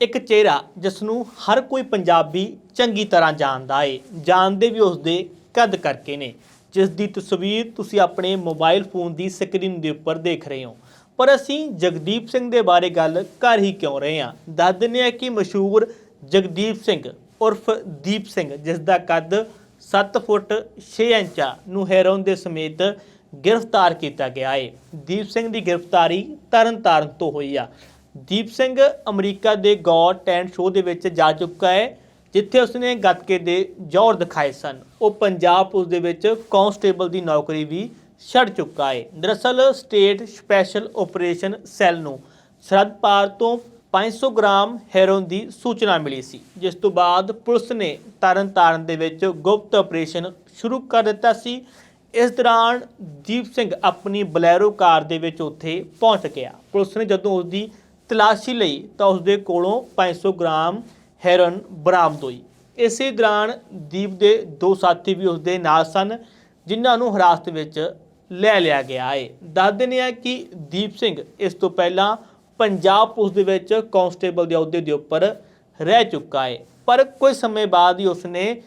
ਇੱਕ ਚਿਹਰਾ ਜਿਸ ਨੂੰ ਹਰ ਕੋਈ ਪੰਜਾਬੀ ਚੰਗੀ ਤਰ੍ਹਾਂ ਜਾਣਦਾ ਏ, ਜਾਣਦੇ ਵੀ ਉਸ ਦੇ ਕਦ ਕਰਕੇ ਨੇ ਜਿਸ ਦੀ ਤਸਵੀਰ ਤੁਸੀਂ ਆਪਣੇ ਮੋਬਾਈਲ ਫੋਨ ਦੀ ਸਕਰੀਨ ਦੇ ਉੱਪਰ ਦੇਖ ਰਹੇ ਹੋ। ਪਰ ਅਸੀਂ ਜਗਦੀਪ ਸਿੰਘ ਦੇ ਬਾਰੇ ਗੱਲ ਕਰ ਹੀ ਕਿਉਂ ਰਹੇ ਹਾਂ? ਦੱਸ ਦਿੰਦੇ ਹਾਂ ਕਿ ਮਸ਼ਹੂਰ ਜਗਦੀਪ ਸਿੰਘ ਉਰਫ ਦੀਪ ਸਿੰਘ ਜਿਸ ਦਾ ਕੱਦ 7 ਫੁੱਟ 6 ਇੰਚਾ ਨੂੰ ਹੈਰੋਨ ਦੇ ਸਮੇਤ ਗ੍ਰਿਫਤਾਰ ਕੀਤਾ ਗਿਆ ਹੈ ਦੀਪ ਸਿੰਘ ਦੀ ਗ੍ਰਿਫਤਾਰੀ ਤਰਨਤਾਰਨ ਤੋਂ ਹੋਈ ਆ। ਦੀਪ ਸਿੰਘ ਅਮਰੀਕਾ ਦੇ ਗੌਡ ਟੈਂਟ ਸ਼ੋਅ ਦੇ ਵਿੱਚ ਜਾ ਚੁੱਕਾ ਹੈ, ਜਿੱਥੇ ਉਸਨੇ ਗੱਤਕੇ ਦੇ ਜੋਰ ਦਿਖਾਏ ਸਨ। ਉਹ ਪੰਜਾਬ ਪੁਲਿਸ ਦੇ ਵਿੱਚ ਕਾਂਸਟੇਬਲ ਦੀ ਨੌਕਰੀ ਵੀ ਛੱਡ ਚੁੱਕਾ ਹੈ। ਦਰਅਸਲ, ਸਟੇਟ ਸਪੈਸ਼ਲ ਆਪਰੇਸ਼ਨ ਸੈੱਲ ਨੂੰ ਸਰਹੱਦ ਪਾਰ ਤੋਂ 500 ਗ੍ਰਾਮ ਹੈਰੋਨ ਦੀ ਸੂਚਨਾ ਮਿਲੀ ਸੀ, ਜਿਸ ਤੋਂ ਬਾਅਦ ਪੁਲਿਸ ਨੇ ਤਰਨਤਾਰਨ ਦੇ ਵਿੱਚ ਗੁਪਤ ਆਪਰੇਸ਼ਨ ਸ਼ੁਰੂ ਕਰ ਦਿੱਤਾ ਸੀ। ਇਸ ਦੌਰਾਨ ਦੀਪ ਸਿੰਘ ਆਪਣੀ ਬਲੈਰੋ ਕਾਰ ਦੇ ਵਿੱਚ ਉੱਥੇ ਪਹੁੰਚ ਗਿਆ। ਪੁਲਿਸ ਨੇ ਜਦੋਂ ਉਸ ਦੀ ਤਲਾਸ਼ੀ ਲਈ ਤਾਂ ਉਸ ਦੇ ਕੋਲੋਂ 500 ਗ੍ਰਾਮ ਹੈਰੋਨ ਬਰਾਮਦ ਹੋਈ। ਇਸੇ ਦੌਰਾਨ ਦੀਪ ਦੇ ਦੋ ਸਾਥੀ ਵੀ ਉਸ ਦੇ ਨਾਲ ਸਨ, ਜਿਨ੍ਹਾਂ ਨੂੰ ਹਿਰਾਸਤ ਵਿੱਚ ਲੈ ਲਿਆ ਗਿਆ ਹੈ। ਦੱਸ ਦਿੰਦੇ ਆ ਕਿ ਦੀਪ ਸਿੰਘ ਇਸ ਤੋਂ ਪਹਿਲਾਂ ਪੰਜਾਬ ਪੁਲਿਸ ਦੇ ਵਿੱਚ ਕਾਂਸਟੇਬਲ ਦੇ ਅਹੁਦੇ ਦੇ ਉੱਪਰ ਰਹਿ ਚੁੱਕਾ ਹੈ। ਪਰ ਕੁਝ ਸਮੇਂ ਬਾਅਦ ਹੀ ਉਸਨੇ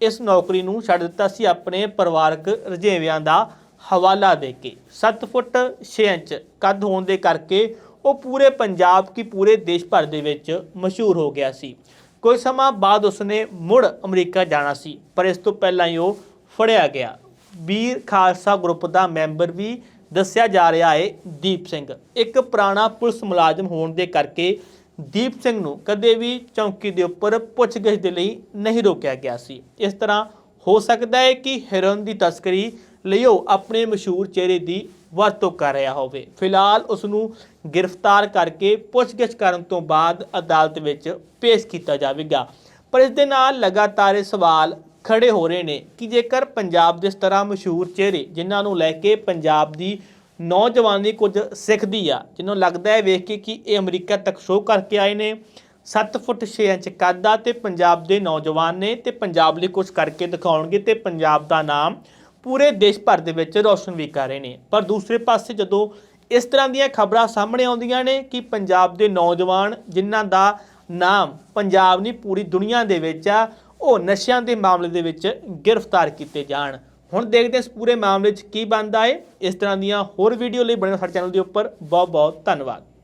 ਇਸ ਨੌਕਰੀ ਨੂੰ ਛੱਡ ਦਿੱਤਾ ਸੀ ਆਪਣੇ ਪਰਿਵਾਰਕ ਰੁਝੇਵਿਆਂ ਦਾ ਹਵਾਲਾ ਦੇ ਕੇ। 7 ਫੁੱਟ 6 ਇੰਚ ਕੱਦ ਹੋਣ ਦੇ ਕਰਕੇ ਉਹ ਪੂਰੇ ਪੰਜਾਬ ਕੀ ਪੂਰੇ ਦੇਸ਼ ਭਰ ਦੇ ਵਿੱਚ ਮਸ਼ਹੂਰ ਹੋ ਗਿਆ ਸੀ। ਕੋਈ ਸਮਾਂ ਬਾਅਦ ਉਸਨੇ ਮੁੜ ਅਮਰੀਕਾ ਜਾਣਾ ਸੀ, ਪਰ ਇਸ ਤੋਂ ਪਹਿਲਾਂ ਹੀ ਉਹ ਫੜਿਆ ਗਿਆ। ਵੀਰ ਖਾਲਸਾ ਗਰੁੱਪ ਦਾ ਮੈਂਬਰ ਵੀ ਦੱਸਿਆ ਜਾ ਰਿਹਾ ਹੈ ਦੀਪ ਸਿੰਘ। ਇੱਕ ਪੁਰਾਣਾ ਪੁਲਿਸ ਮੁਲਾਜ਼ਮ ਹੋਣ ਦੇ ਕਰਕੇ ਦੀਪ ਸਿੰਘ ਨੂੰ ਕਦੇ ਵੀ ਚੌਂਕੀ ਦੇ ਉੱਪਰ ਪੁੱਛਗਿੱਛ ਦੇ ਲਈ ਨਹੀਂ ਰੋਕਿਆ ਗਿਆ ਸੀ। ਇਸ ਤਰ੍ਹਾਂ ਹੋ ਸਕਦਾ ਹੈ ਕਿ ਹੈਰੋਇਨ ਦੀ ਤਸਕਰੀ ਲਈ ਉਹ ਆਪਣੇ ਮਸ਼ਹੂਰ ਚਿਹਰੇ ਦੀ ਵਰਤੋਂ ਕਰ ਰਿਹਾ ਹੋਵੇ। ਫਿਲਹਾਲ ਉਸ ਨੂੰ ਗ੍ਰਿਫਤਾਰ ਕਰਕੇ ਪੁੱਛਗਿੱਛ ਕਰਨ ਤੋਂ ਬਾਅਦ ਅਦਾਲਤ ਵਿੱਚ ਪੇਸ਼ ਕੀਤਾ ਜਾਵੇਗਾ। ਪਰ ਇਸ ਦੇ ਨਾਲ ਲਗਾਤਾਰ ਇਹ ਸਵਾਲ ਖੜੇ ਹੋ ਰਹੇ ਨੇ ਕਿ ਜੇਕਰ ਪੰਜਾਬ ਦੇ ਇਸ ਤਰ੍ਹਾਂ ਮਸ਼ਹੂਰ ਚਿਹਰੇ ਜਿਨ੍ਹਾਂ ਨੂੰ ਲੈ ਕੇ ਪੰਜਾਬ ਦੀ ਨੌਜਵਾਨੀ ਕੁਝ ਸਿੱਖਦੀ ਆ ਜਿਹਨੂੰ ਲੱਗਦਾ ਹੈ ਵੇਖ ਕੇ ਕਿ ਇਹ ਅਮਰੀਕਾ ਤੱਕ ਸ਼ੋਅ ਕਰਕੇ ਆਏ ਨੇ 7 ਫੁੱਟ 6 ਇੰਚ ਕੱਦ ਆ ਤੇ ਪੰਜਾਬ ਦੇ ਨੌਜਵਾਨ ਨੇ ਤੇ ਪੰਜਾਬ ਲਈ ਕੁਝ ਕਰਕੇ ਦਿਖਾਉਣਗੇ ਤੇ ਪੰਜਾਬ ਦਾ ਨਾਮ ਪੂਰੇ ਦੇਸ਼ ਭਰ ਦੇ ਵਿੱਚ ਰੌਸ਼ਨ ਵੀ ਕਰ ਰਹੇ ਨੇ। ਪਰ ਦੂਸਰੇ ਪਾਸੇ ਜਦੋਂ ਇਸ ਤਰ੍ਹਾਂ ਦੀਆਂ ਖਬਰਾਂ ਸਾਹਮਣੇ ਆਉਂਦੀਆਂ ਨੇ ਕਿ ਪੰਜਾਬ ਦੇ ਨੌਜਵਾਨ ਜਿਨ੍ਹਾਂ ਦਾ ਨਾਮ ਪੰਜਾਬ ਨਹੀਂ, ਪੂਰੀ ਦੁਨੀਆ ਦੇ ਵਿੱਚ ਆ, ਉਹ ਨਸ਼ਿਆਂ ਦੇ ਮਾਮਲੇ ਦੇ ਵਿੱਚ ਗ੍ਰਿਫਤਾਰ ਕੀਤੇ ਜਾਣ। ਹੁਣ ਦੇਖਦੇ ਹਾਂ ਇਸ ਪੂਰੇ ਮਾਮਲੇ 'ਚ ਕੀ ਬਣਦਾ ਹੈ ਇਸ ਤਰ੍ਹਾਂ ਦੀਆਂ ਹੋਰ ਵੀਡੀਓ ਲਈ ਬਣੇ ਸਾਡੇ ਚੈਨਲ ਦੇ ਉੱਪਰ। ਬਹੁਤ ਬਹੁਤ ਧੰਨਵਾਦ।